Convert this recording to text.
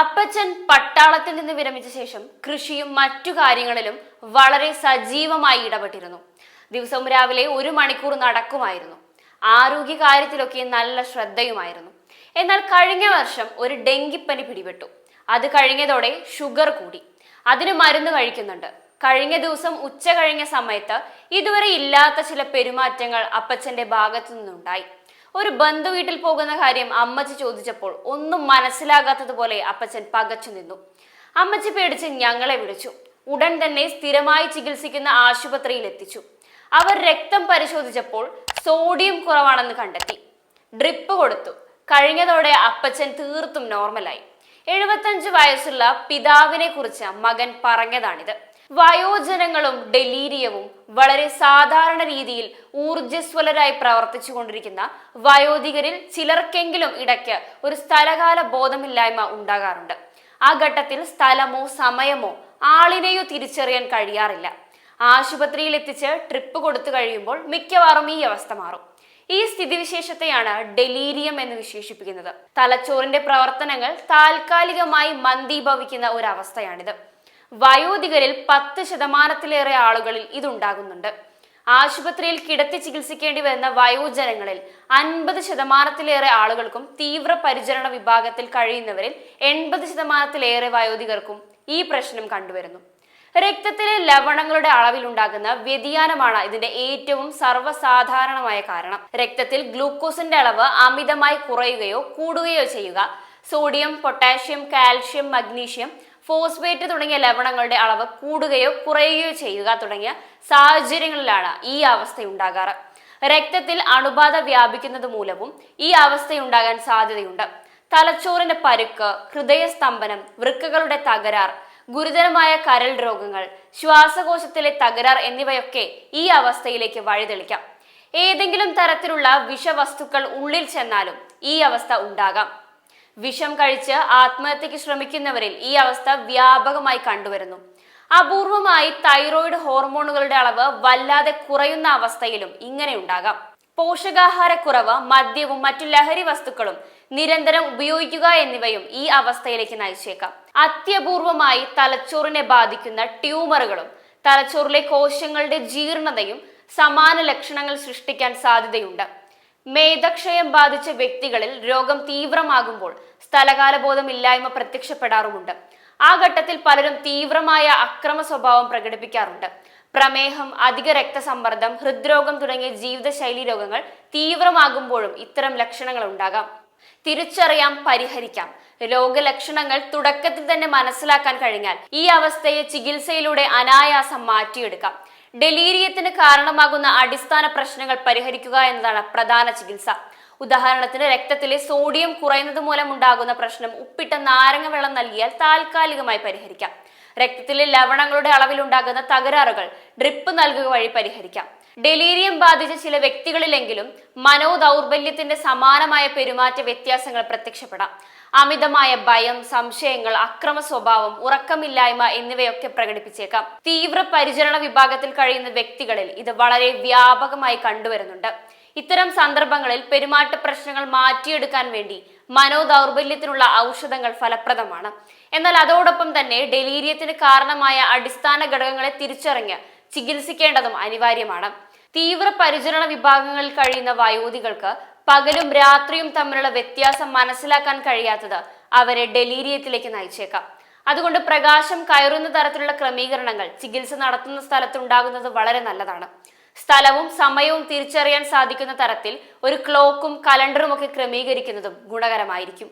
അപ്പച്ചൻ പട്ടാളത്തിൽ നിന്ന് വിരമിച്ച ശേഷം കൃഷിയും മറ്റു കാര്യങ്ങളിലും വളരെ സജീവമായി ഇടപെട്ടിരുന്നു. ദിവസവും രാവിലെ ഒരു മണിക്കൂർ നടക്കുമായിരുന്നു. ആരോഗ്യ കാര്യത്തിലൊക്കെ നല്ല ശ്രദ്ധയുമായിരുന്നു. എന്നാൽ കഴിഞ്ഞ വർഷം ഒരു ഡെങ്കിപ്പനി പിടിപെട്ടു. അത് കഴിഞ്ഞതോടെ ഷുഗർ കൂടി. അതിന് മരുന്ന് കഴിക്കുന്നുണ്ട്. കഴിഞ്ഞ ദിവസം ഉച്ച കഴിഞ്ഞ സമയത്ത് ഇതുവരെ ഇല്ലാത്ത ചില പെരുമാറ്റങ്ങൾ അപ്പച്ചന്റെ ഭാഗത്തു നിന്നുണ്ടായി. ഒരു ബന്ധു വീട്ടിൽ പോകുന്ന കാര്യം അമ്മച്ചി ചോദിച്ചപ്പോൾ ഒന്നും മനസ്സിലാകാത്തതുപോലെ അപ്പച്ചൻ പകച്ചു നിന്നു. അമ്മച്ചി പേടിച്ച് ഞങ്ങളെ വിളിച്ചു. ഉടൻ തന്നെ സ്ഥിരമായി ചികിത്സിക്കുന്ന ആശുപത്രിയിൽ എത്തിച്ചു. അവർ രക്തം പരിശോധിച്ചപ്പോൾ സോഡിയം കുറവാണെന്ന് കണ്ടെത്തി. ഡ്രിപ്പ് കൊടുത്തു. കഴിഞ്ഞതോടെ അപ്പച്ചൻ തീർത്തും നോർമലായി. എഴുപത്തഞ്ച് വയസ്സുള്ള പിതാവിനെ കുറിച്ച് മകൻ പറഞ്ഞതാണിത്. വയോജനങ്ങളും ഡെലീരിയവും വളരെ സാധാരണ രീതിയിൽ ഊർജസ്വലരായി പ്രവർത്തിച്ചു കൊണ്ടിരിക്കുന്ന വയോധികരിൽ ചിലർക്കെങ്കിലും ഇടയ്ക്ക് ഒരു സ്ഥലകാല ബോധമില്ലായ്മ ഉണ്ടാകാറുണ്ട്. ആ ഘട്ടത്തിൽ സ്ഥലമോ സമയമോ ആളിനെയോ തിരിച്ചറിയാൻ കഴിയാറില്ല. ആശുപത്രിയിൽ എത്തിച്ച് ട്രിപ്പ് കൊടുത്തു കഴിയുമ്പോൾ മിക്കവാറും ഈ അവസ്ഥ മാറും. ഈ സ്ഥിതിവിശേഷത്തെയാണ് ഡെലീരിയം എന്ന് വിശേഷിപ്പിക്കുന്നത്. തലച്ചോറിന്റെ പ്രവർത്തനങ്ങൾ താൽക്കാലികമായി മന്ദീഭവിക്കുന്ന ഒരവസ്ഥയാണിത്. വയോധികരിൽ പത്ത് ശതമാനത്തിലേറെ ആളുകളിൽ ഇതുണ്ടാകുന്നുണ്ട്. ആശുപത്രിയിൽ കിടത്തി ചികിത്സിക്കേണ്ടി വരുന്ന വയോജനങ്ങളിൽ അൻപത് ശതമാനത്തിലേറെ ആളുകൾക്കും തീവ്ര പരിചരണ വിഭാഗത്തിൽ കഴിയുന്നവരിൽ എൺപത് ശതമാനത്തിലേറെ വയോധികർക്കും ഈ പ്രശ്നം കണ്ടുവരുന്നു. രക്തത്തിലെ ലവണങ്ങളുടെ അളവിലുണ്ടാകുന്ന വ്യതിയാനമാണ് ഇതിന്റെ ഏറ്റവും സർവസാധാരണമായ കാരണം. രക്തത്തിൽ ഗ്ലൂക്കോസിന്റെ അളവ് അമിതമായി കുറയുകയോ കൂടുകയോ ചെയ്യുക sodium potassium calcium magnesium phosphate തുടങ്ങിയ ലവണങ്ങളുടെ അളവ് കൂടുകയോ കുറയുകയോ ചെയ്യുക തുടങ്ങിയ സാഹചര്യങ്ങളിലാണ് ഈ അവസ്ഥ ഉണ്ടാകാറ് രക്തത്തിൽ അണുബാധ വ്യാപിക്കുന്നത് മൂലവും ഈ അവസ്ഥയുണ്ടാകാൻ സാധ്യതയുണ്ട്. തലച്ചോറിന്റെ പരുക്ക് ഹൃദയസ്തംഭനം വൃക്കകളുടെ തകരാർ ഗുരുതരമായ കരൾ രോഗങ്ങൾ ശ്വാസകോശത്തിലെ തകരാർ എന്നിവയൊക്കെ ഈ അവസ്ഥയിലേക്ക് വഴിതെളിക്കാം. ഏതെങ്കിലും തരത്തിലുള്ള വിഷവസ്തുക്കൾ ഉള്ളിൽ ചെന്നാലും ഈ അവസ്ഥ ഉണ്ടാകാം. വിഷം കഴിച്ച് ആത്മഹത്യക്ക് ശ്രമിക്കുന്നവരിൽ ഈ അവസ്ഥ വ്യാപകമായി കണ്ടുവരുന്നു. അപൂർവമായി തൈറോയിഡ് ഹോർമോണുകളുടെ അളവ് വല്ലാതെ കുറയുന്ന അവസ്ഥയിലും ഇങ്ങനെ ഉണ്ടാകാം. പോഷകാഹാരക്കുറവ് മദ്യവും മറ്റു ലഹരി വസ്തുക്കളും നിരന്തരം ഉപയോഗിക്കുക എന്നിവയും ഈ അവസ്ഥയിലേക്ക് നയിച്ചേക്കാം. അത്യപൂർവമായി തലച്ചോറിനെ ബാധിക്കുന്ന ട്യൂമറുകളും തലച്ചോറിലെ കോശങ്ങളുടെ ജീർണതയും സമാന ലക്ഷണങ്ങൾ സൃഷ്ടിക്കാൻ സാധ്യതയുണ്ട്. മേധക്ഷയം ബാധിച്ച വ്യക്തികളിൽ രോഗം തീവ്രമാകുമ്പോൾ സ്ഥലകാലബോധമില്ലായ്മ പ്രത്യക്ഷപ്പെടാറുമുണ്ട്. ആ ഘട്ടത്തിൽ പലരും തീവ്രമായ അക്രമ സ്വഭാവം പ്രകടിപ്പിക്കാറുണ്ട്. പ്രമേഹം അധിക രക്തസമ്മർദ്ദം ഹൃദ്രോഗം തുടങ്ങിയ ജീവിതശൈലി രോഗങ്ങൾ തീവ്രമാകുമ്പോഴും ഇത്തരം ലക്ഷണങ്ങൾ ഉണ്ടാകാം. തിരിച്ചറിയാം പരിഹരിക്കാം. രോഗലക്ഷണങ്ങൾ തുടക്കത്തിൽ തന്നെ മനസ്സിലാക്കാൻ കഴിഞ്ഞാൽ ഈ അവസ്ഥയെ ചികിത്സയിലൂടെ അനായാസം മാറ്റിയെടുക്കാം. ഡെലീരിയത്തിന് കാരണമാകുന്ന അടിസ്ഥാന പ്രശ്നങ്ങൾ പരിഹരിക്കുക എന്നതാണ് പ്രധാന ചികിത്സ. ഉദാഹരണത്തിന് രക്തത്തിലെ സോഡിയം കുറയുന്നത് മൂലം ഉണ്ടാകുന്ന പ്രശ്നം ഉപ്പിട്ട നാരങ്ങ വെള്ളം നൽകിയാൽ താൽക്കാലികമായി പരിഹരിക്കാം. രക്തത്തിലെ ലവണങ്ങളുടെ അളവിലുണ്ടാകുന്ന തകരാറുകൾ ഡ്രിപ്പ് നൽകുക വഴി പരിഹരിക്കാം. ഡെലീരിയം ബാധിച്ച ചില വ്യക്തികളിലെങ്കിലും മനോദൗർബല്യത്തിന്റെ സമാനമായ പെരുമാറ്റ വ്യത്യാസങ്ങൾ പ്രത്യക്ഷപ്പെടാം. അമിതമായ ഭയം സംശയങ്ങൾ അക്രമ സ്വഭാവം ഉറക്കമില്ലായ്മ എന്നിവയൊക്കെ പ്രകടിപ്പിച്ചേക്കാം. തീവ്ര പരിചരണ വിഭാഗത്തിൽ കഴിയുന്ന വ്യക്തികളിൽ ഇത് വളരെ വ്യാപകമായി കണ്ടുവരുന്നുണ്ട്. ഇത്തരം സന്ദർഭങ്ങളിൽ പെരുമാറ്റ പ്രശ്നങ്ങൾ മാറ്റിയെടുക്കാൻ വേണ്ടി മനോദൗർബല്യത്തിനുള്ള ഔഷധങ്ങൾ ഫലപ്രദമാണ്. എന്നാൽ അതോടൊപ്പം തന്നെ ഡെലീരിയത്തിന് കാരണമായ അടിസ്ഥാന ഘടകങ്ങളെ തിരിച്ചറിഞ്ഞ് ചികിത്സിക്കേണ്ടതും അനിവാര്യമാണ്. തീവ്ര പരിചരണ വിഭാഗങ്ങളിൽ കഴിയുന്ന വയോധികൾക്ക് പകലും രാത്രിയും തമ്മിലുള്ള വ്യത്യാസം മനസ്സിലാക്കാൻ കഴിയാത്തത് അവരെ ഡെലീരിയത്തിലേക്ക് നയിച്ചേക്കാം. അതുകൊണ്ട് പ്രകാശം കയറുന്ന തരത്തിലുള്ള ക്രമീകരണങ്ങൾ ചികിത്സ നടത്തുന്ന സ്ഥലത്തുണ്ടാകുന്നത് വളരെ നല്ലതാണ്. സ്ഥലവും സമയവും തിരിച്ചറിയാൻ സാധിക്കുന്ന തരത്തിൽ ഒരു ക്ലോക്കും കലണ്ടറും ഒക്കെ ക്രമീകരിക്കുന്നതും ഗുണകരമായിരിക്കും.